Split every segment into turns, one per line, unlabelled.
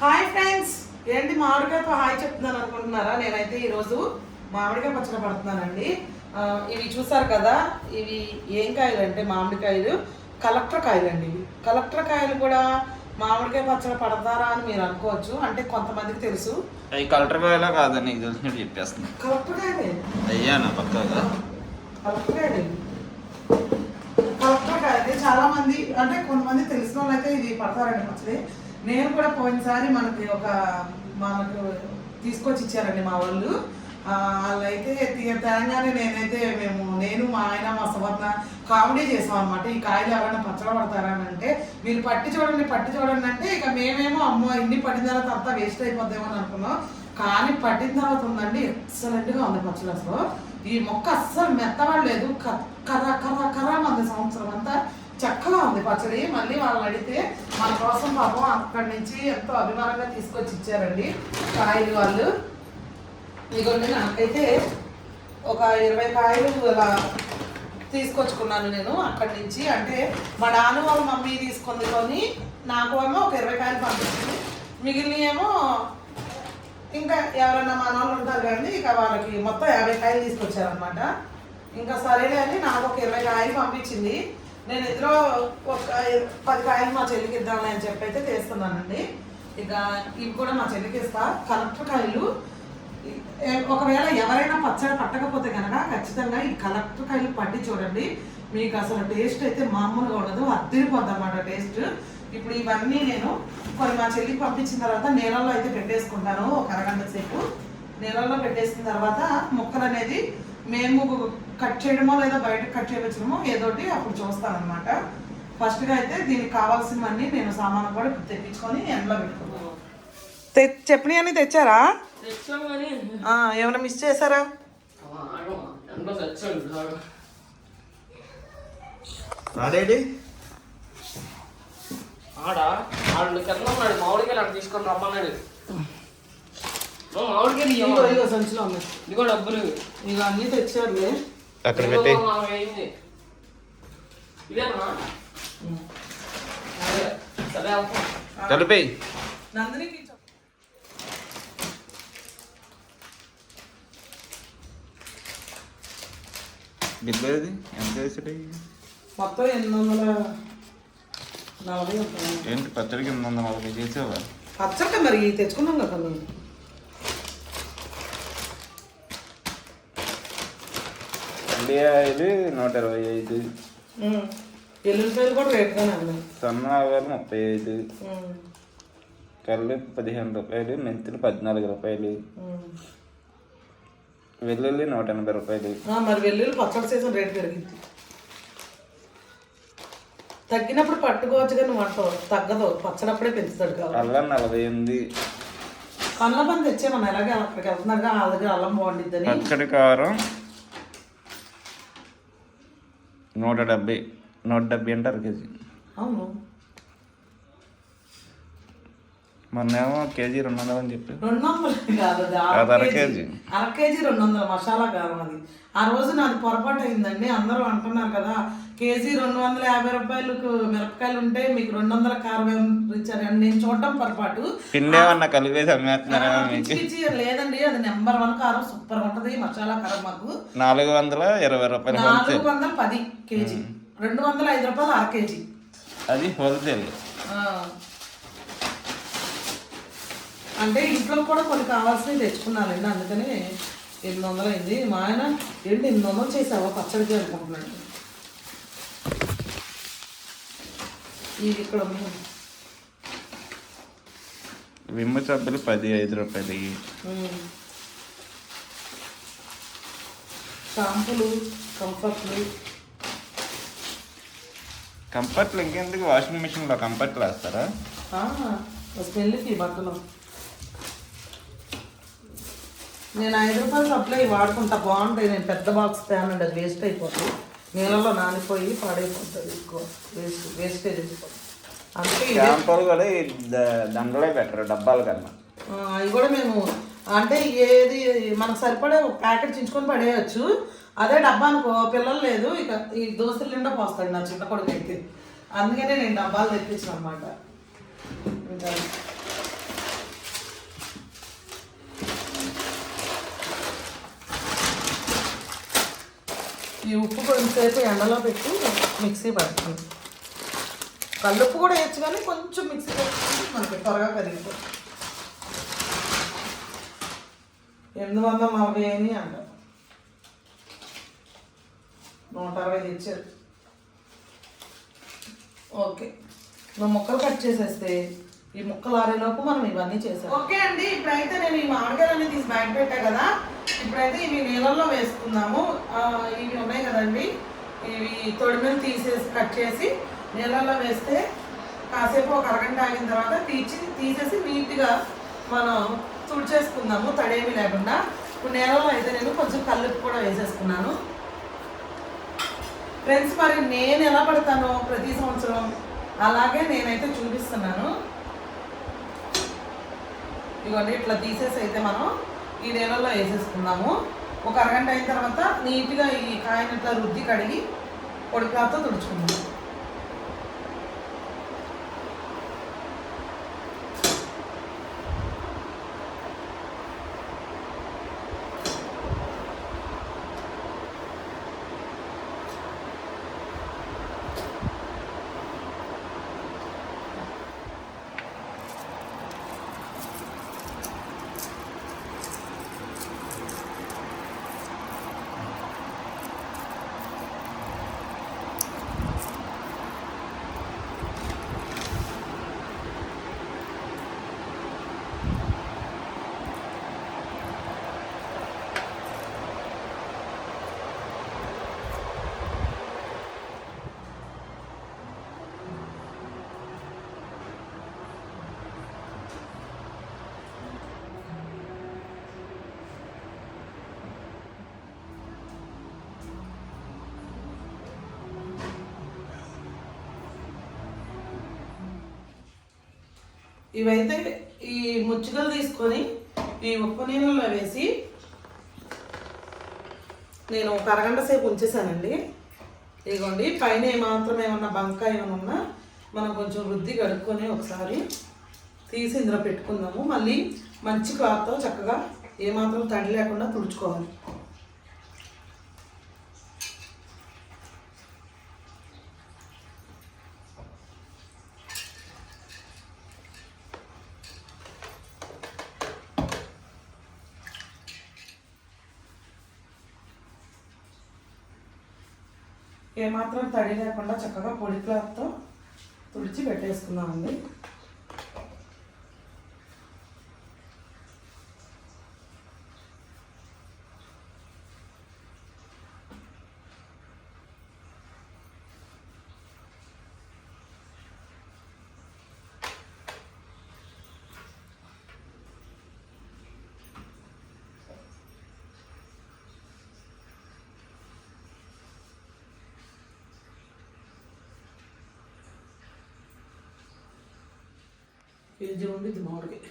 Hi friends. ఏంటి మామిడికాయతో hi చెప్తున్నాను అనుకుంటున్నారా? నేనైతే ఈరోజు మామిడికాయ పచ్చడి పడుతున్నానండి. ఇవి చూసారు కదా? ఇవి ఏం కాయలు అంటే మామిడికాయలు? కలెక్టర్ కాయలు అండి ఇవి. కలెక్టర్ కాయలు కూడా మామిడికాయ పచ్చడి పడతారా అని మీరు అనుకోవచ్చు. అంటే కొంతమందికి తెలుసు.
అవి కలెక్టర్ కాయలా కాదని నీకు తెలిసినట్టు చెప్పేస్తున్నా.
కలెక్టర్ కాయలే.
అయ్యా నా పక్కగా
కలెక్టర్ కాయలే. కలెక్టర్ కాయలే. చాలా మంది అంటే కొంతమంది తెలిసిన వాళ్ళు అయితే ఇది పడతారండి పచ్చడి. నేను కూడా పోయినసారి మనకి ఒక మనకు తీసుకొచ్చి ఇచ్చారండి మా వాళ్ళు. వాళ్ళైతే తీ- తేగానే నేనైతే మేము నేను మా ఆయన మా సువర్ణ కామెడీ చేసాం అనమాట ఈ కాయలు ఎవరైనా పచ్చడి పడతారా అంటే మీరు పట్టి చూడండి పట్టి చూడండి అంటే ఇక మేమేమో అమ్మో ఇన్ని పట్టిన తర్వాత అంతా వేస్ట్ అయిపోద్దేమో అని అనుకున్నాం. కానీ పట్టిన తర్వాత ఉందండి ఎక్సలెంట్గా ఉంది పచ్చడి అసలు. ఈ మొక్క అస్సలు మెత్తబడలేదు. క- కర్ర కర్ర కర్ర మంది సంవత్సరం అంతా చక్కగా ఉంది పచ్చడి. మళ్ళీ వాళ్ళని అడిగితే మన కోసం పాపం అక్కడి నుంచి ఎంతో అభిమానంగా తీసుకొచ్చి ఇచ్చారండి. కాయలు వాళ్ళు. ఇదిగోండి నాకైతే ఒక ఇరవై కాయలు అలా తీసుకొచ్చుకున్నాను నేను అక్కడి నుంచి. అంటే మా నాన్న వాళ్ళ మమ్మీ తీసుకుంది కొని నాకు ఏమో ఒక ఇరవై కాయలు పంపించింది. మిగిలిన ఏమో ఇంకా ఎవరైనా మన వాళ్ళు ఉంటారు కానీ ఇక వాళ్ళకి మొత్తం యాభై కాయలు తీసుకొచ్చారనమాట ఇంకా సరేలే అని నాకు ఒక ఇరవై కాయలు పంపించింది. నేను ఇద్దరు ఒక పది కాయలు మా చెల్లికి ఇద్దామని అని చెప్పి అయితే తీస్తున్నానండి. ఇక ఇవి కూడా మా చెల్లికి ఇస్తా. కలెక్టర్ కాయలు ఒకవేళ ఎవరైనా పచ్చడి పట్టకపోతే కనుక ఖచ్చితంగా ఈ కలెక్టర్ కాయలు పట్టి చూడండి. మీకు అసలు టేస్ట్ అయితే మామూలుగా ఉండదు అద్దరిపోద్దన్నమాట టేస్ట్. ఇప్పుడు ఇవన్నీ నేను కొన్ని మా చెల్లికి పంపించిన తర్వాత నీళ్ళల్లో అయితే పెట్టేసుకుంటాను ఒక అరగంట సేపు. నీళ్ళల్లో పెట్టేసిన తర్వాత ముక్కలు అనేది మేము కట్ చేయడమో లేదా బయట కట్ చేయవచ్చుమో ఏదోటి అప్పుడు చూస్తాను అనమాట ఫస్ట్గా అయితే దీనికి కావాల్సినవన్నీ నేను సామాను కూడా తెప్పించుకొని ఎండలో పెట్టుకున్నాను చెప్పినవి అన్నీ తెచ్చారా?
తెచ్చాం కానీ.
ఆ, ఏమైనా మిస్ చేశారా?
రాడేడి
ఆడ? ఆడు కింద ఉన్నాడు మామిడికాయలు అక్కడ తీసుకొని రమ్మన్నాడు.
ఇదిగో
ఇవ్వమా?
ఇదిగో సంచిలో ఉన్నాయి.
ఇదిగో డబ్బులు.
ఇక అన్నీ తెచ్చారులే.
అక్కడ పెట్టి కలిపి
నందినికి
ఎంత వేసాడు
మొత్తం ఎనిమిది వందల నలభై ఉంటుంది
ఏంటి పచ్చడికి ఎనిమిది వందల నలభై చేసావా?
పచ్చక మరి తెచ్చుకున్నాం కదా
ఉల్లిపాయలు నూట ఇరవై ఐదు.
ఎల్లుల్లిపాయలు కూడా రేట్గానే ఉన్నాయి
సన్న ఆవాలు ముప్పై ఐదు. కళ్ళు పదిహేను రూపాయలు మెంతులు పద్నాలుగు రూపాయలు. వెల్లుల్లి నూట ఎనభై రూపాయలు
మరి వెల్లుల్లి పచ్చడి సీజన్ రేట్ పెరిగింది. తగ్గినప్పుడు పట్టుకోవచ్చు కానీ వంట తగ్గదు. పచ్చడప్పుడే పెంచుతాడు కాబట్టి.
అల్లం నలభై ఎనిమిది.
అల్లం పని తెచ్చామన్న ఎలాగే అక్కడికి వెళ్తున్నాగా వాళ్ళ దగ్గర అల్లం బాగుండిద్దని
పచ్చడి కారం నూట డెబ్బై నూట డెబ్బై అంటారు కేజీ.
అవును.
మొన్నేమో కేజీ రెండు వందలు అని చెప్పి
రెండు వందలు కాదు అది అర కేజీ. అర కేజీ రెండు వందల మసాలా కారం అది. ఆ రోజు నాది పొరపాటు అయిందండి అందరూ అంటున్నారు కదా కేజీ రెండు వందల యాభై రూపాయలకు మిరపకాయలు ఉంటే మీకు రెండు వందల కారం ఏం ఇచ్చారని నేను చూడటం పొరపాటు.
పిండి ఏమన్నా కలిపేసి అమ్మేస్తున్నారా
లేదండి అది నెంబర్ వన్ కారం సూపర్ ఉంటది మసాలా కారం మాకు.
నాలుగు వందల ఇరవై రూపాయలు
నాలుగు వందల పది కేజీ. రెండు వందల ఐదు రూపాయలు అర కేజీ.
అది హోల్సేల్.
అంటే ఇంట్లో కూడా కొన్ని కావాల్సినవి తెచ్చుకున్నానండి. అందుకని ఎనిమిది వందలు అయింది. మా ఆయన ఏంటి ఎనిమిది వందలు చేసావా పచ్చడికి అనుకుంటున్నాడు ఇది ఇక్కడ.
విమ్ము సబ్బులు పది ఐదు రూపాయలు.
షాంపులు కంఫర్ట్లు.
కంఫర్ట్లు ఇంకెందుకు? వాషింగ్ మిషన్లో కంఫర్ట్లు వేస్తారా
స్మెల్కి బట్టలు నేను ఐదు రూపాయలు సప్లై వాడుకుంటా బాగుంటాయి నేను పెద్ద బాక్స్ తేనండి అది వేస్ట్ అయిపోతుంది నీళ్ళలో నానిపోయి పాడైపోతుంది ఎక్కువ వేస్ట్ వేస్టేజ్ అయిపోతుంది
షాంపూలు కూడా ద- దండలే పెట్టరు డబ్బాల కన్నా.
అవి కూడా మేము అంటే ఏది మనకు సరిపడే ఒక ప్యాకెట్ చించుకొని పడేయచ్చు. అదే డబ్బా అనుకో పిల్లలు లేదు ఇక ఈ దోశల నిండా పోస్తాడు నా చిన్న కొడుకు అయితే. అందుకనే నేను డబ్బాలు తెప్పించిన అనమాట ఇంకా ఈ ఉప్పు కొంచెంసేపు ఎండలో పెట్టి మిక్సీ పడుతుంది కల్లుప్పు కూడా వేయచ్చు కానీ కొంచెం మిక్సీ పెట్టుకుంటే మనకి త్వరగా కరిగిపోతుంది. ఎనిమిది వందల నలభై అని అంట నూట అరవై తెచ్చారు. ఓకే. నువ్వు ముక్కలు కట్ చేసేస్తే ఈ ముక్కలు ఆరేలోపు మనం ఇవన్నీ చేసాం ఓకే అండి. ఇప్పుడైతే నేను ఈ మామిడికాయలన్నీ తీసి బయట పెట్టా కదా. ఇప్పుడైతే ఇవి నీళ్ళల్లో వేసుకుందాము ఇవి ఉన్నాయి కదండి. ఇవి తొడిమిని తీసేసి కట్ చేసి నీళ్ళల్లో వేస్తే కాసేపు ఒక అరగంట ఆగిన తర్వాత తీసి తీసేసి నీట్గా మనం తుడిచేసుకుందాము తడేమి లేకుండా. ఇప్పుడు నేలలో అయితే నేను కొంచెం కల్లుపు కూడా వేసేసుకున్నాను. ఫ్రెండ్స్ మరి నేను ఎలా పడతానో ప్రతి సంవత్సరం అలాగే నేనైతే చూపిస్తున్నాను. ఇవన్నీ ఇట్లా తీసేసి అయితే మనం ఈ నీళ్ళల్లో వేసేసుకుందాము. ఒక అరగంట అయిన తర్వాత నీట్గా ఈ కాయని ఇట్లా రుద్ది కడిగి పొడి క్లాత్తో తుడుచుకుందాం. ఇవైతే ఈ ముచ్చుకలు తీసుకొని ఈ ఉప్పు నీళ్ళలో వేసి నేను ఒక అరగంట సేపు ఉంచేసానండి. ఇదిగోండి పైన ఏమాత్రం ఏమన్నా బంక ఏమైనా ఉన్నా మనం కొంచెం వృద్ధి కడుక్కొని ఒకసారి తీసి ఇందులో పెట్టుకుందాము. మళ్ళీ మంచి క్లాత్తో చక్కగా ఏమాత్రం తడి లేకుండా తుడుచుకోవాలి. ఏమాత్రం తడి లేకుండా చక్కగా పొడి క్లాత్తో తుడిచి పెట్టేసుకున్నామండి. ఉండిద్ది మామిడికి?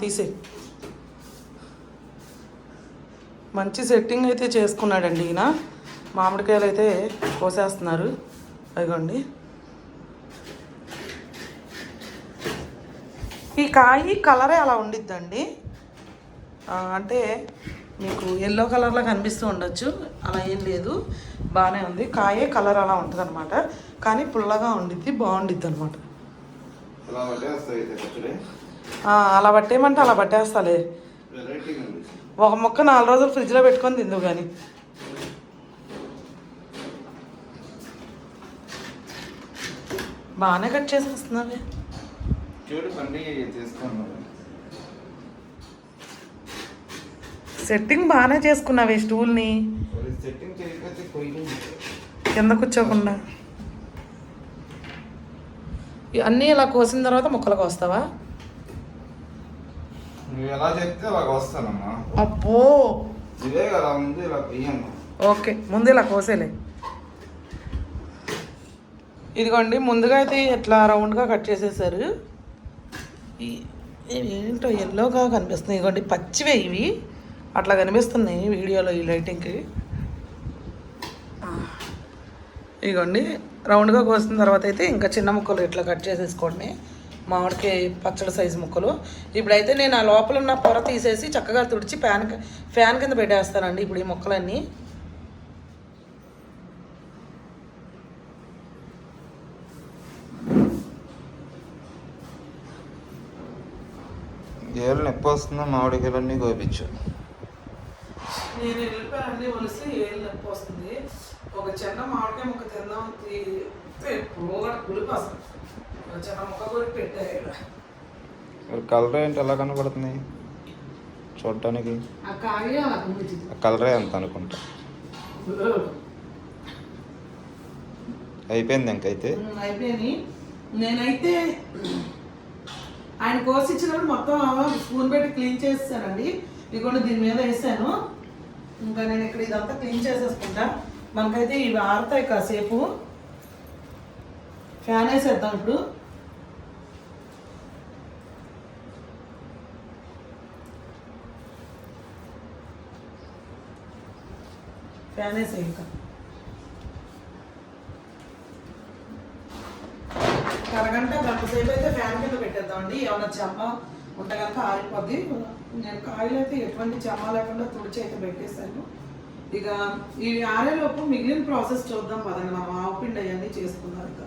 తీసే. మంచి సెట్టింగ్ అయితే చేసుకున్నాడండి ఈయన. మామిడికాయలు అయితే కోసేస్తున్నారు. అదిగోండి. ఈ కాయ కలరే అలా ఉండిద్దండి. అంటే మీకు ఎల్లో కలర్లో కనిపిస్తూ ఉండొచ్చు. అలా ఏం లేదు. బాగానే ఉంది. కాయే కలర్ అలా ఉంటుంది అనమాట కానీ పుల్లగా ఉండిద్ది బాగుండిద్ది అనమాట అలా పట్టేయమంటే అలా పట్టేస్తాలే. ఒక ముక్క నాలుగు రోజులు ఫ్రిడ్జ్లో పెట్టుకొని తిందువు కానీ బాగానే కట్ చేసేస్తున్నావే
చూడు తీసుకున్నాను
సెట్టింగ్ బాగానే చేసుకున్నావే స్టూల్ని కింద కూర్చోకుండా. అన్నీ ఇలా కోసిన తర్వాత ముక్కలకు వస్తావా?
నువ్వు ఎలా చెప్తే అలాగ వస్తానమ్మా.
అబ్బో!
ఇదే కదా ముందు ఇలా
ఓకే ముందు ఇలా కోసేలే. ఇదిగోండి ముందుగా అయితే ఇట్లా రౌండ్గా కట్ చేసేసారు? ఏంటో ఎల్లోగా కనిపిస్తున్నాయి. ఇదిగోండి పచ్చివే ఇవి. అట్లా కనిపిస్తున్నాయి వీడియోలో ఈ లైటింగ్కి. ఇదిగోండి రౌండ్గా కోసిన తర్వాత అయితే ఇంకా చిన్న ముక్కలు ఇట్లా కట్ చేసేసుకోండి. మామిడికాయ పచ్చడి సైజు ముక్కలు. ఇప్పుడైతే నేను ఆ లోపల ఉన్న పొర తీసేసి చక్కగా తుడిచి ఫ్యాన్ ఫ్యాన్ కింద పెట్టేస్తానండి ఇప్పుడు ఈ ముక్కలన్నీ.
ఏళ్ళు నొప్పి వస్తుందో మామిడికాయలన్నీ కోపించు.
నేను వెళ్ళిపోయానండి ఒలిసి ఏళ్ళు నొప్పి వస్తుంది? ఒక చిన్న మామిడికాయ ముక్క తిందాం కూడా పులిపి అసలు. ఒక చిన్న ముక్క కూడా పెట్టారు
కలర్ ఏంటి? ఎలా కనబడుతుంది? చూడటానికి కలరే అంత అనుకుంటా. అయిపోయింది ఇంకైతే
ఉమ్, అయిపోయినాయి నేనైతే ఆయన కోసి ఇచ్చినప్పుడు మొత్తం స్పూన్ పెట్టి క్లీన్ చేసేసానండి ఇదిగోండి దీని మీద వేసాను. ఇంకా నేను ఇక్కడ ఇదంతా క్లీన్ చేసేసుకుంటా. మనకైతే ఇవి ఆరుతాయి కాసేపు. ఫ్యాన్ వేసేద్దాం ఇప్పుడు. ఫ్యాన్ వేసే ఇంకా. అరగంట గంట సేపు అయితే ఫ్యాన్ కింద పెట్టేద్దామండి. ఏమన్నా చెమ్మ ఉంటే కనుక ఆరిపోద్ది. నేను కాయలు అయితే ఎటువంటి చెమ్మ లేకుండా తుడిచి అయితే పెట్టేశాను. ఇక ఇవి ఆరేలోపు మిగిలిన ప్రాసెస్ చూద్దాం పదండి మనం ఆవు పిండి అవన్నీ చేసుకున్నారు ఇక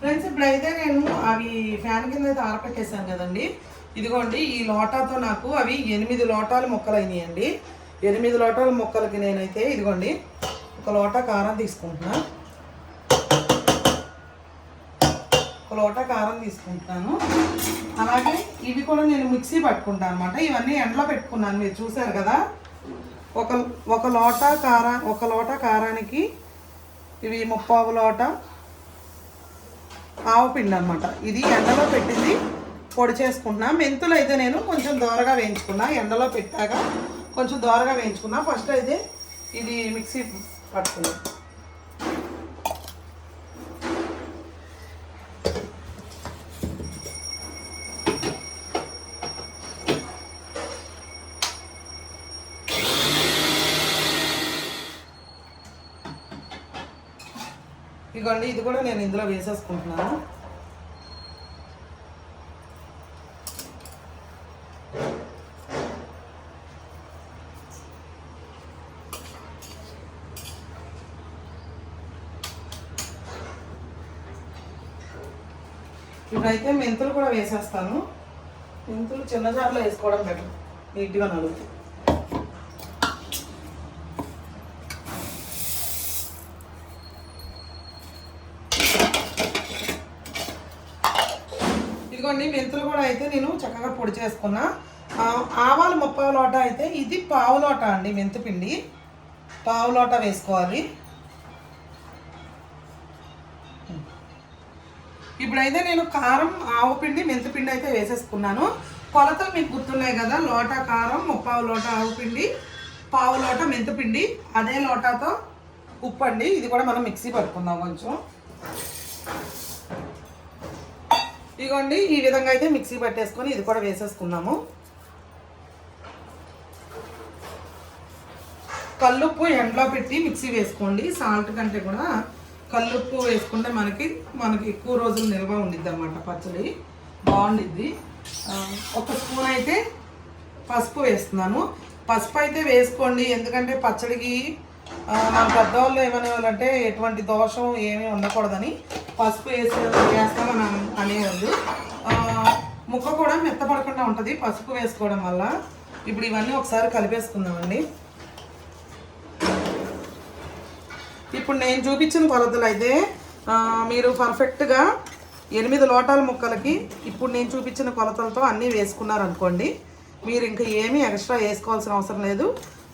ఫ్రెండ్స్ ఇప్పుడైతే నేను అవి ఫ్యాన్ అయితే ఆరపెట్టేశాను కదండి. ఇదిగోండి ఈ లోటాతో నాకు అవి ఎనిమిది లోటాలు మొక్కలు అయినాయండి ఎనిమిది లోటాల మొక్కలకి నేనైతే ఇదిగోండి ఒక లోటా కారం తీసుకుంటున్నా. ఒక లోటా కారం తీసుకుంటున్నాను. అలాగే ఇవి కూడా నేను మిక్సీ పట్టుకుంటాను అనమాట ఇవన్నీ ఎండలో పెట్టుకున్నాను మీరు చూసారు కదా. ఒక ఒక లోటా కారా ఒక లోటా కారానికి ఇవి ముప్పావు లోటా ఆవు పిండి అనమాట ఇది ఎండలో పెట్టింది పొడి చేసుకుంటున్నా. మెంతులు అయితే నేను కొంచెం దోరగా వేయించుకున్నా. ఎండలో పెట్టాక కొంచెం దోరగా వేయించుకున్నా. ఫస్ట్ అయితే ఇది మిక్సీ పట్టుకున్నాను ఇదిగోండి ఇది కూడా నేను ఇందులో వేసేసుకుంటున్నాను. ఇప్పుడైతే మెంతులు కూడా వేసేస్తాను. మెంతులు చిన్న జార్లో వేసుకోవడం బెటర్ నీట్గా నలుగుతుంది ఇదిగోండి మెంతులు కూడా అయితే నేను చక్కగా పొడి చేసుకున్నా. ఆవాలు ముప్పావు లోట అయితే ఇది పావు లోట అండి మెంతిపిండి పావు లోట వేసుకోవాలి. ఇప్పుడైతే నేను కారం ఆవు పిండి మెంతిపిండి అయితే వేసేసుకున్నాను. కొలతలు మీకు గుర్తున్నాయి కదా లోట కారం ముప్పావు లోట ఆవు పిండి పావు లోట మెంతిపిండి అదే లోటాతో ఉప్పు అండి ఇది కూడా మనం మిక్సీ పట్టుకుందాం కొంచెం. ఇదిగోండి ఈ విధంగా అయితే మిక్సీ పట్టేసుకొని ఇది కూడా వేసేసుకున్నాము కల్లుప్పు ఎండలో పెట్టి మిక్సీ వేసుకోండి. సాల్ట్ కంటే కూడా కల్లుప్పు వేసుకుంటే మనకి మనకి ఎక్కువ రోజులు నిల్వ ఉండిద్ది అనమాట పచ్చడి. బాగుండిద్ది. ఒక స్పూన్ అయితే పసుపు వేస్తున్నాను. పసుపు అయితే వేసుకోండి. ఎందుకంటే పచ్చడికి ఆ, మన పెద్దవాళ్ళు ఏమనే అంటే ఎటువంటి దోషం ఏమీ ఉండకూడదని. పసుపు వేసి వేస్తామని అన- అనేవాళ్ళు ముక్క కూడా మెత్తపడకుండా ఉంటుంది పసుపు వేసుకోవడం వల్ల. ఇప్పుడు ఇవన్నీ ఒకసారి కలిపేసుకుందామండి. ఇప్పుడు నేను చూపించిన కొలతలు అయితే మీరు పర్ఫెక్ట్గా ఎనిమిది లోటాల ముక్కలకి ఇప్పుడు నేను చూపించిన కొలతలతో అన్నీ వేసుకున్నారనుకోండి మీరు ఇంకా ఏమీ ఎక్స్ట్రా వేసుకోవాల్సిన అవసరం లేదు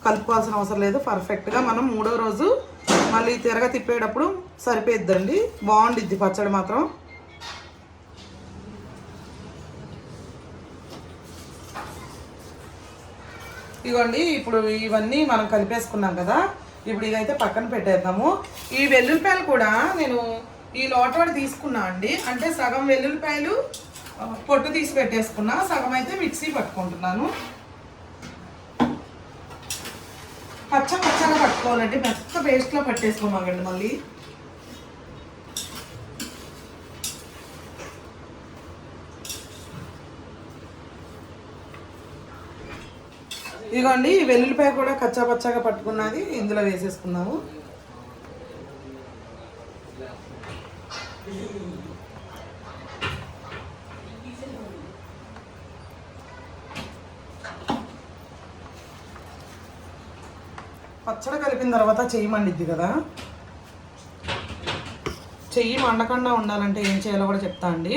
కలుపుకోవాల్సిన అవసరం లేదు పర్ఫెక్ట్గా మనం మూడో రోజు మళ్ళీ తిరగ తిప్పేటప్పుడు సరిపోయిద్దండి. బాగుండిద్ది పచ్చడి మాత్రం. ఇదిగోండి ఇప్పుడు ఇవన్నీ మనం కలిపేసుకున్నాం కదా. ఇప్పుడు ఇదైతే పక్కన పెట్టేద్దాము. ఈ వెల్లుల్లిపాయలు కూడా నేను ఈ లోటవాడు తీసుకున్నా అండి. అంటే సగం వెల్లుల్లిపాయలు పొట్టు తీసి పెట్టేసుకున్నా. సగం అయితే మిక్సీ పట్టుకుంటున్నాను. పచ్చ పచ్చగా పట్టుకోవాలండి. మెత్త పేస్ట్లో పట్టేసుకోమాకండి మళ్ళీ. ఇదిగోండి వెల్లుల్లిపాయ కూడా కచ్చా పచ్చగా పట్టుకున్నది ఇందులో వేసేసుకున్నాము పచ్చడి కలిపిన తర్వాత చెయ్యి మండిద్ది కదా? చెయ్యి మండకుండా ఉండాలంటే ఏం చేయాలో కూడా చెప్తా అండి.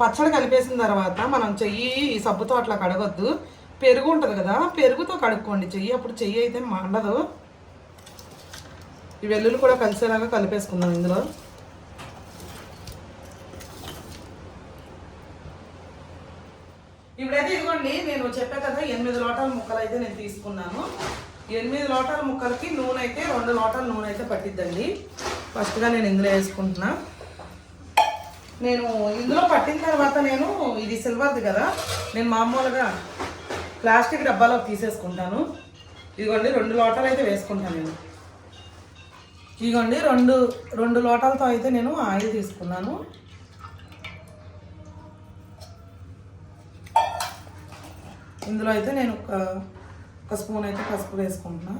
పచ్చడి కలిపేసిన తర్వాత మనం చెయ్యి ఈ సబ్బుతో అట్లా కడగొద్దు. పెరుగు ఉంటుంది కదా పెరుగుతో కడుక్కోండి. చెయ్యి అప్పుడు చెయ్యి అయితే మండదు. ఈ వెల్లుల్లి కూడా కలిసేలాగా కలిపేసుకుందాం ఇందులో. ఇప్పుడైతే ఇదిగోండి నేను చెప్పా కదా ఎనిమిది లోటాల ముక్కలు అయితే నేను తీసుకున్నాను. ఎనిమిది లోటాల ముక్కలకి నూనె అయితే రెండు లోటాల నూనె అయితే పట్టిద్దండి ఫస్ట్గా నేను ఇందులో వేసుకుంటున్నా. నేను ఇందులో పట్టిన తర్వాత నేను ఇది సిల్వర్ది కదా నేను మామూలుగా ప్లాస్టిక్ డబ్బాలో తీసేసుకుంటాను. ఇదిగోండి రెండు లోటాలు అయితే వేసుకుంటాను నేను. ఇదిగోండి రెండు రెండు లోటాలతో అయితే నేను ఆయిల్ తీసుకున్నాను. ఇందులో అయితే నేను ఒక ఒక స్పూన్ అయితే పసుపు వేసుకుంటున్నా.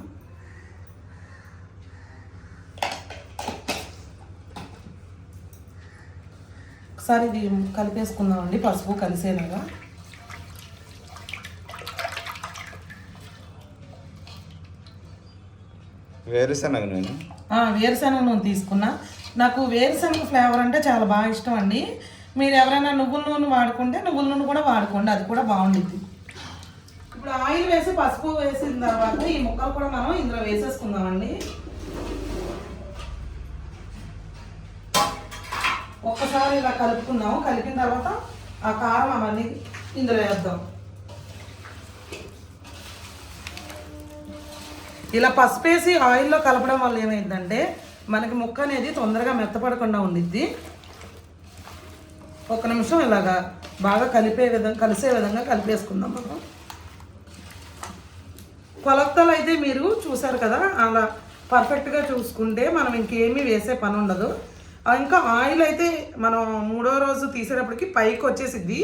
ఒకసారి ఇది కలిపేసుకుందామండి పసుపు కలిసేలాగా.
వేరుశనగ నూనె.
వేరుశనగ నూనె తీసుకున్నా. నాకు వేరుశనగ ఫ్లేవర్ అంటే చాలా బాగా ఇష్టం అండి. మీరు ఎవరైనా నువ్వుల నూనె వాడుకుంటే నువ్వుల నూనె కూడా వాడుకోండి అది కూడా బాగుండిద్ది. ఇప్పుడు ఆయిల్ వేసి పసుపు వేసిన తర్వాత ఈ ముక్కలు కూడా మనం ఇందులో వేసేసుకుందామండి. ఒక్కసారి ఇలా కలుపుకుందాము. కలిపిన తర్వాత ఆ కారం అవన్నీ ఇందులో వేద్దాం. ఇలా పసుపు వేసి ఆయిల్లో కలపడం వల్ల ఏమైందంటే మనకి ముక్క అనేది తొందరగా మెత్తపడకుండా ఉండిద్ది. ఒక నిమిషం ఇలాగా బాగా కలిపే విధంగా కలిసే విధంగా కలిపేసుకుందాం మనం. కొలతలు అయితే మీరు చూసారు కదా అలా పర్ఫెక్ట్గా చూసుకుంటే మనం ఇంకేమీ వేసే పని ఉండదు. ఇంకా ఆయిల్ అయితే మనం మూడో రోజు తీసేటప్పటికి పైకి వచ్చేసిద్ది.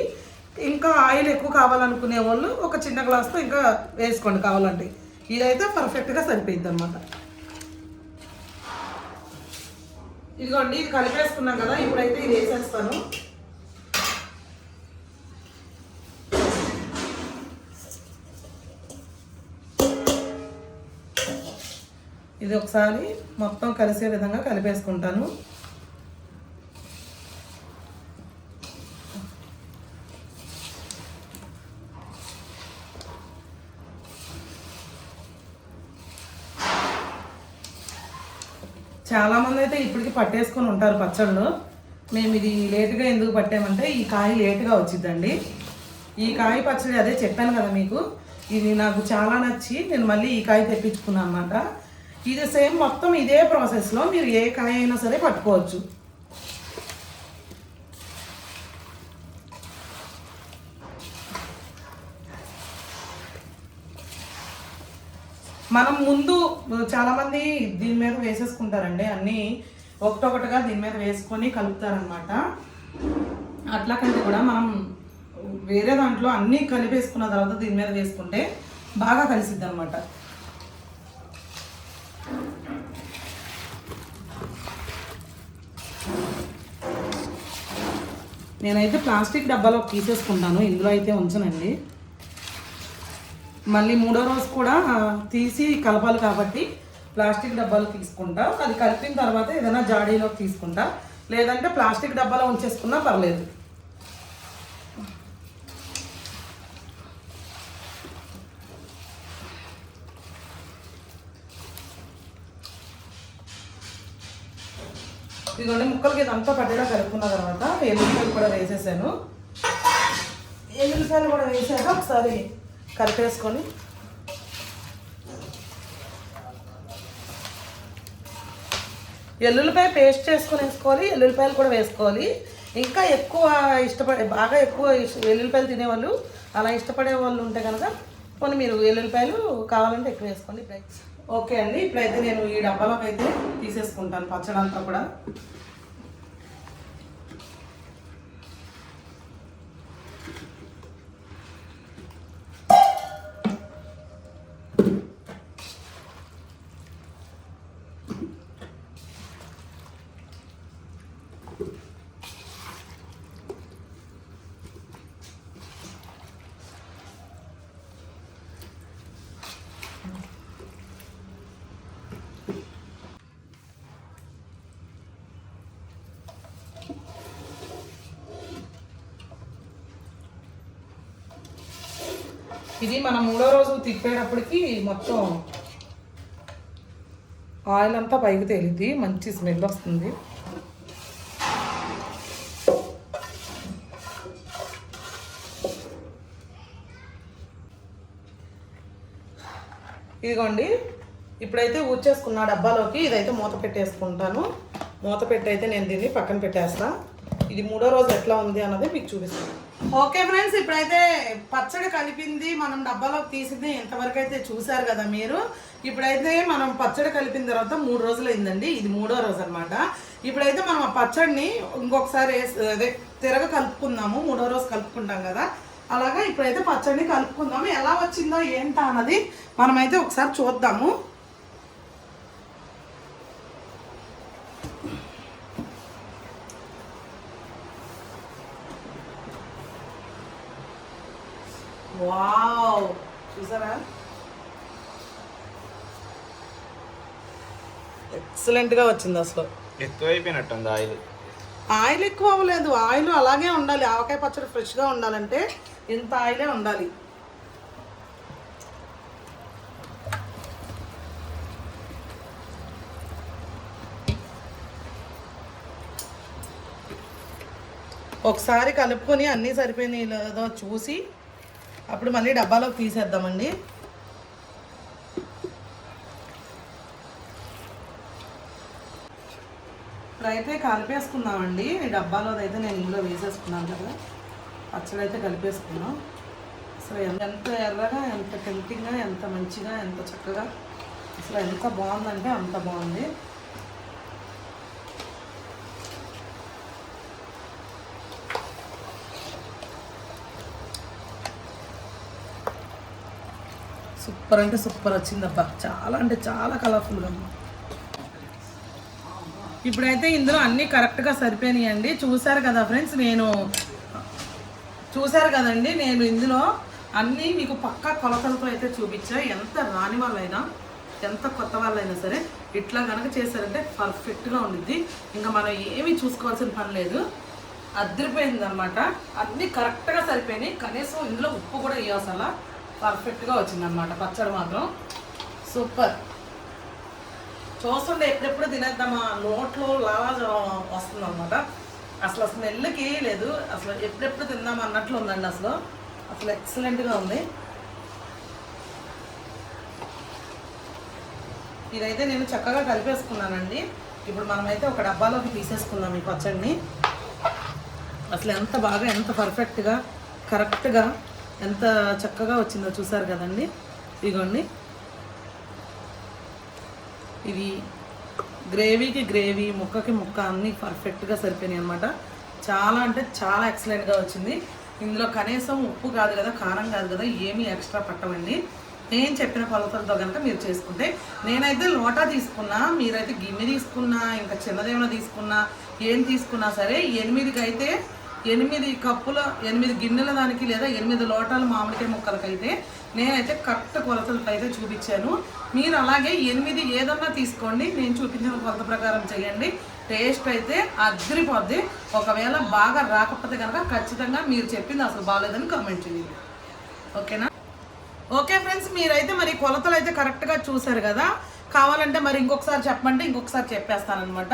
ఇంకా ఆయిల్ ఎక్కువ కావాలనుకునే వాళ్ళు ఒక చిన్న గ్లాస్తో ఇంకా వేసుకోండి కావాలంటే. ఇదైతే పర్ఫెక్ట్గా సరిపోయిద్ది అనమాట ఇదిగోండి ఇది కలిపేసుకున్నాం కదా ఇప్పుడైతే ఇది వేసేస్తాను. ఇది ఒకసారి మొత్తం కలిసే విధంగా కలిపేసుకుంటాను. చాలా మంది అయితే ఇప్పటికి పట్టేసుకొని ఉంటారు పచ్చళ్ళు. మేము ఇది లేటుగా ఎందుకు పట్టామంటే ఈ కాయ లేటుగా వచ్చిందండి ఈ కాయ పచ్చడి అదే చెప్పాను కదా మీకు. ఇది నాకు చాలా నచ్చి నేను మళ్ళీ ఈ కాయ తెప్పించుకున్నాను అనమాట ఇది సేమ్ మొత్తం ఇదే ప్రాసెస్లో మీరు ఏ కాయ అయినా సరే పట్టుకోవచ్చు. మనం ముందు చాలామంది దీని మీద వేసేసుకుంటారండి. అన్నీ ఒకటొకటిగా దీని మీద వేసుకొని కలుపుతారనమాట అట్లా కంటే కూడా మనం వేరే దాంట్లో అన్నీ కలిపేసుకున్న తర్వాత దీని మీద వేసుకుంటే బాగా కలిసిద్ది అనమాట నేనైతే ప్లాస్టిక్ డబ్బాలో తీసేసుకుంటాను. ఇందులో అయితే ఉంచనండి. మళ్ళీ మూడో రోజు కూడా తీసి కలపాలి కాబట్టి ప్లాస్టిక్ డబ్బాలు తీసుకుంటా. అది కలిపిన తర్వాత ఏదైనా జాడీలోకి తీసుకుంటా. లేదంటే ప్లాస్టిక్ డబ్బాలో ఉంచేసుకున్నా పర్లేదు. ఇదిగోండి ముక్కలకి ఇదంతా పట్టేలా కలుపుకున్న తర్వాత ఎల్లుల్లిపాయలు కూడా వేసేసాను. ఎల్లుల్లిపాయలు కూడా వేసాక ఒకసారి కలిపేసుకొని ఎల్లుల్లిపాయ పేస్ట్ చేసుకొని వేసుకోవాలి ఎల్లుల్లిపాయలు కూడా వేసుకోవాలి. ఇంకా ఎక్కువ ఇష్టపడే బాగా ఎక్కువ వెల్లుల్లిపాయలు తినేవాళ్ళు అలా ఇష్టపడే వాళ్ళు ఉంటే కనుక కొన్ని మీరు వెల్లుల్లిపాయలు కావాలంటే ఎక్కువ వేసుకోండి ఫ్రెండ్స్ ఓకే అండి. ఇప్పుడైతే నేను ఈ డబ్బాలోకి అయితే తీసేసుకుంటాను పచ్చడి అంతా కూడా. ఇది మనం మూడో రోజు తిప్పేటప్పటికి మొత్తం ఆయిల్ అంతా పైకి తేలిద్ది మంచి స్మెల్ వస్తుంది. ఇదిగోండి ఇప్పుడైతే ఊడ్చేసుకున్న డబ్బాలోకి ఇదైతే మూత పెట్టేసుకుంటాను. మూత పెట్టి అయితే నేను దీన్ని పక్కన పెట్టేస్తా. ఇది మూడో రోజు ఎట్లా ఉంది అన్నది మీకు చూపిస్తాను. ఓకే ఫ్రెండ్స్ ఇప్పుడైతే పచ్చడి కలిపింది మనం డబ్బాలోకి తీసింది ఎంతవరకు అయితే చూసారు కదా మీరు. ఇప్పుడైతే మనం పచ్చడి కలిపిన తర్వాత మూడు రోజులు అయిందండి ఇది మూడో రోజు అనమాట ఇప్పుడైతే మనం ఆ పచ్చడిని ఇంకొకసారి వేసి- అదే తిరగ కలుపుకుందాము. మూడో రోజు కలుపుకుంటాం కదా. అలాగా ఇప్పుడైతే పచ్చడిని కలుపుకుందాము. ఎలా వచ్చిందో ఏంటా అన్నది మనమైతే ఒకసారి చూద్దాము. చూసారా ఎక్సలెంట్గా వచ్చింది అసలు.
ఎక్కువైపోయినట్టుంది ఆయిల్.
ఆయిల్ ఎక్కువ అవ్వలేదు. ఆయిల్ అలాగే ఉండాలి. ఆవకాయ పచ్చడి ఫ్రెష్గా ఉండాలంటే ఇంత ఆయిలే ఉండాలి. ఒకసారి కలుపుకొని అన్నీ సరిపోయినాయి లేదో చూసి అప్పుడు మళ్ళీ డబ్బాలోకి తీసేద్దామండి. ఇప్పుడైతే కలిపేసుకుందామండి. ఈ డబ్బాలో అయితే నేను ఇందులో వేసేసుకున్నాను కదా. పచ్చడి అయితే కలిపేసుకున్నాం. అసలు ఎంత- ఎంత ఎర్రగా ఎంత టెంప్టింగ్గా ఎంత మంచిగా ఎంత చక్కగా అసలు ఎంత బాగుందంటే అంత బాగుంది. సూపర్ అంటే సూపర్ వచ్చిందబ్బా. చాలా అంటే చాలా కలర్ఫుల్గా ఉంది. ఇప్పుడైతే ఇందులో అన్నీ కరెక్ట్గా సరిపోయినాయండి. చూశారు కదా ఫ్రెండ్స్ నేను చూశారు కదండి నేను ఇందులో అన్నీ మీకు పక్కా కొలతలతో అయితే చూపించా. ఎంత రాని వాళ్ళైనా ఎంత కొత్త వాళ్ళైనా సరే ఇట్లా కనుక చేశారంటే పర్ఫెక్ట్గా ఉండిద్ది. ఇంకా మనం ఏమీ చూసుకోవాల్సిన పని లేదు. అదిరిపోయింది అనమాట అన్నీ కరెక్ట్గా సరిపోయినాయి. కనీసం ఇందులో ఉప్పు కూడా వేయాల్సలా పర్ఫెక్ట్గా వచ్చిందనమాట పచ్చడి మాత్రం. సూపర్. చూస్తుంటే ఎప్పుడెప్పుడు తినేద్దామా? నోట్లో లావాజలం వస్తుంది అనమాట అసలు స్మెల్కి లేదు. అసలు ఎప్పుడెప్పుడు తిందాం అన్నట్లు ఉందండి అసలు. అసలు ఎక్సలెంట్గా ఉంది. ఇదైతే నేను చక్కగా కలిపేసుకున్నానండి. ఇప్పుడు మనమైతే ఒక డబ్బాలోకి తీసేసుకుందాం ఈ పచ్చడిని. అసలు ఎంత బాగా ఎంత పర్ఫెక్ట్గా కరెక్ట్గా ఎంత చక్కగా వచ్చిందో చూసారు కదండి? ఇదిగోండి. ఇది గ్రేవీకి గ్రేవీ ముక్కకి ముక్క అన్నీ పర్ఫెక్ట్గా సరిపోయినాయి అనమాట చాలా అంటే చాలా ఎక్సలెంట్గా వచ్చింది. ఇందులో కనీసం ఉప్పు కాదు కదా కారం కాదు కదా ఏమీ ఎక్స్ట్రా పట్టవండి. నేను చెప్పిన కొలతలతో కనుక మీరు చేసుకుంటే నేనైతే లోటా తీసుకున్నా మీరైతే గిన్నె తీసుకున్నా ఇంకా చిన్నదేమైనా తీసుకున్నా ఏం తీసుకున్నా సరే ఎనిమిదికి అయితే ఎనిమిది కప్పుల ఎనిమిది గిన్నెల దానికి లేదా ఎనిమిది లోటాలు మామిడికాయ ముక్కలకైతే నేనైతే కరెక్ట్ కొలతలకు అయితే చూపించాను. మీరు అలాగే ఎనిమిది ఏదన్నా తీసుకోండి. నేను చూపించిన కొలత ప్రకారం చేయండి. టేస్ట్ అయితే అదిరిపోద్ది. ఒకవేళ బాగా రాకపోతే కనుక ఖచ్చితంగా మీరు చెప్పింది అసలు బాగాలేదని కామెంట్ చేయండి. ఓకేనా? ఓకే ఫ్రెండ్స్ మీరైతే మరి కొలతలు అయితే కరెక్ట్గా చూసారు కదా? కావాలంటే మరి ఇంకొకసారి చెప్పమంటే ఇంకొకసారి చెప్పేస్తానమాట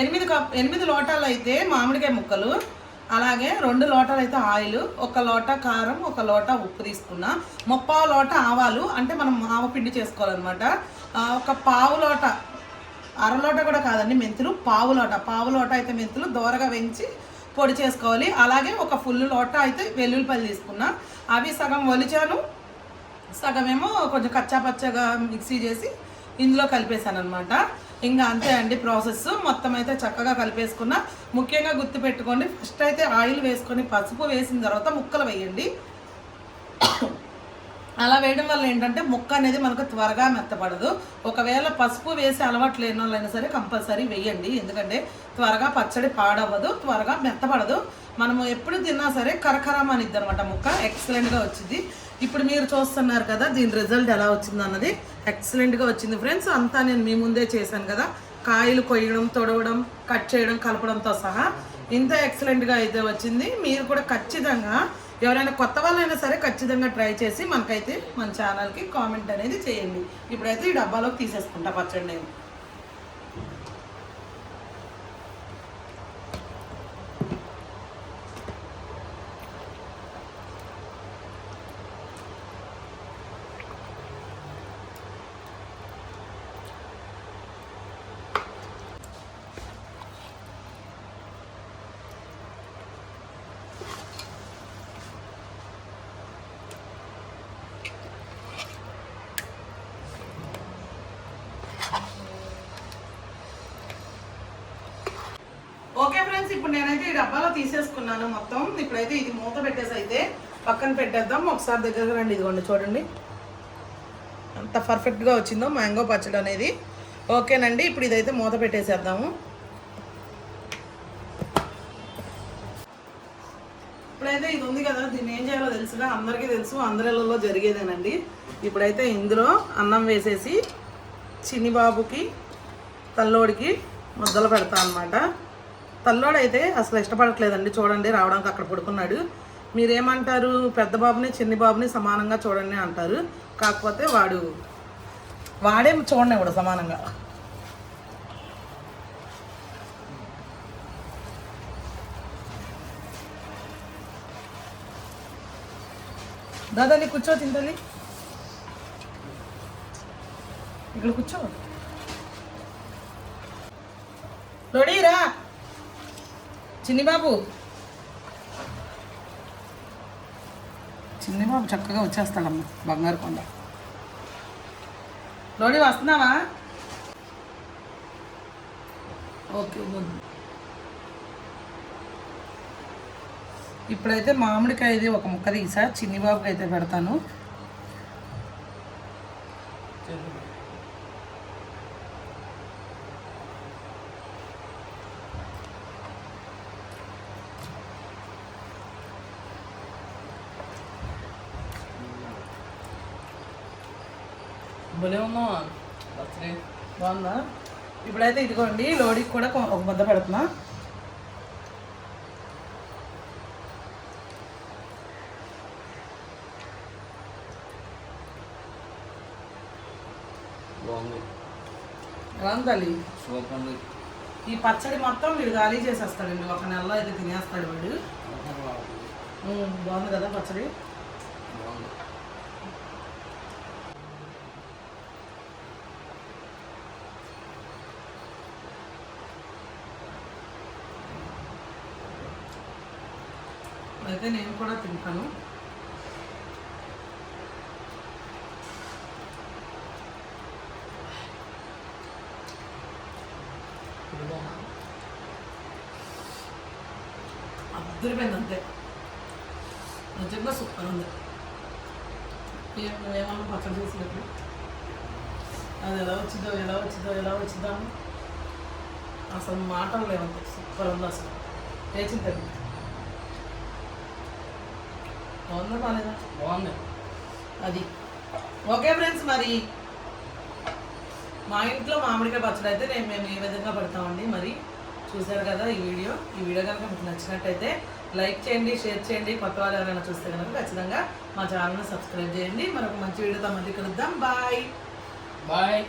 ఎనిమిది కప్ ఎనిమిది లోటాలు అయితే మామిడికాయ ముక్కలు అలాగే రెండు లోటాలు అయితే ఆయిల్ ఒక లోట కారం ఒక లోట ఉప్పు తీసుకున్నా. ముప్పావు లోట ఆవాలు అంటే మనం ఆవ పిండి చేసుకోవాలన్నమాట. ఒక పావు లోట అరలోట కూడా కాదండి మెంతులు పావు లోట. పావు లోట అయితే మెంతులు దోరగా వేయించి పొడి చేసుకోవాలి. అలాగే ఒక ఫుల్ లోట అయితే వెల్లుల్లిపల్లి తీసుకున్నా. అవి సగం ఒలిచాను. సగమేమో కొంచెం కచ్చా పచ్చగా మిక్సీ చేసి ఇందులో కలిపేశాను అనమాట ఇంకా అంతే అండి ప్రాసెస్. మొత్తం అయితే చక్కగా కలిపేసుకున్న. ముఖ్యంగా గుర్తుపెట్టుకోండి ఫస్ట్ అయితే ఆయిల్ వేసుకొని పసుపు వేసిన తర్వాత ముక్కలు వేయండి. అలా వేయడం వల్ల ఏంటంటే ముక్క అనేది మనకు త్వరగా మెత్తపడదు. ఒకవేళ పసుపు వేసి అలవాటు లేని వాళ్ళైనా సరే కంపల్సరీ వేయండి. ఎందుకంటే త్వరగా పచ్చడి పాడవ్వదు త్వరగా మెత్తపడదు. మనము ఎప్పుడు తిన్నా సరే కరకరం అనిద్ది అనమాట ముక్క ఎక్సలెంట్గా వచ్చింది. ఇప్పుడు మీరు చూస్తున్నారు కదా దీని రిజల్ట్ ఎలా వచ్చింది అన్నది. ఎక్సలెంట్గా వచ్చింది ఫ్రెండ్స్ అంతా నేను మీ ముందే చేశాను కదా. కాయలు కొయ్యడం తొడవడం కట్ చేయడం కలపడంతో సహా ఇంత ఎక్సలెంట్గా అయితే వచ్చింది. మీరు కూడా ఖచ్చితంగా ఎవరైనా కొత్త వాళ్ళైనా సరే ఖచ్చితంగా ట్రై చేసి మనకైతే మన ఛానల్కి కామెంట్ అనేది చేయండి. ఇప్పుడైతే ఈ డబ్బాలోకి తీసేసుకుంటా పచ్చడి నేను. ఓకే ఫ్రెండ్స్ ఇప్పుడు నేనైతే ఈ డబ్బాలో తీసేసుకున్నాను మొత్తం. ఇప్పుడైతే ఇది మూత పెట్టేసి అయితే పక్కన పెట్టేద్దాం. ఒకసారి దగ్గరకు రండి ఇదిగోండి చూడండి. అంత పర్ఫెక్ట్గా వచ్చిందో మ్యాంగో పచ్చడి అనేది. ఓకేనండి ఇప్పుడు ఇదైతే మూత పెట్టేసేద్దాము. ఇప్పుడైతే ఇది ఉంది కదా దీన్ని ఏం చేయాలో తెలుసుగా? అందరికీ తెలుసు అందరిలో జరిగేదేనండి. ఇప్పుడైతే ఇందులో అన్నం వేసేసి చిన్ని బాబుకి తల్లోడికి ముద్దలు పెడతా అనమాట తల్లోడైతే అసలు ఇష్టపడట్లేదండి. చూడండి రావడానికి అక్కడ పడుకున్నాడు. మీరేమంటారు? పెద్ద బాబుని చిన్ని బాబుని సమానంగా చూడండి అంటారు. కాకపోతే వాడు వాడే చూడండి కూడా సమానంగా. దాదాని కూర్చో తింటలి ఇక్కడ కూర్చో. లోడీరా చిన్ని బాబు చిన్ని బాబు చక్కగా వచ్చేస్తాడమ్మ బంగారు కొండ. లోడీ వస్తున్నావా? ఓకే గుడ్ ఇప్పుడైతే మామిడికాయ ఇది ఒక ముక్క తీసా చిన్ని బాబుకి అయితే పెడతాను
పచ్చడి
బాగుందా? ఇప్పుడైతే ఇదిగోండి లోడీకి కూడా ఒక ముద్ద పెడుతున్నా. ఈ పచ్చడి మొత్తం వీడు ఖాళీ చేసేస్తాడండి ఒక నెలలో అయితే తినేస్తాడు వీడు. బాగుంది కదా పచ్చడి?
బాగుంది
అయితే నేను కూడా తింటాను. అద్దరిపోయింది అంతే నిజంగా సూపర్ ఉంది ఏమన్నా పచ్చడి చేసినప్పుడు? అది ఎలా వచ్చిందో ఎలా వచ్చిందో ఎలా వచ్చిందో అసలు మాటలు లేవంతే. సూపర్ ఉంది అసలు లేచింది బాగుందా బాగాలేదా?
బాగుంది.
అది. ఓకే ఫ్రెండ్స్ మరి మా ఇంట్లో మామిడికాయ పచ్చడి అయితే నేను మేము ఏ విధంగా పెడతామండి? మరి చూశారు కదా ఈ వీడియో. ఈ వీడియో కనుక మీకు నచ్చినట్టయితే లైక్ చేయండి షేర్ చేయండి. కొత్త వాళ్ళు ఎవరైనా చూస్తే కనుక ఖచ్చితంగా మా ఛానల్ని సబ్స్క్రైబ్ చేయండి. మరొక మంచి వీడియోతో మళ్ళీ కలుద్దాం. బాయ్.
బాయ్.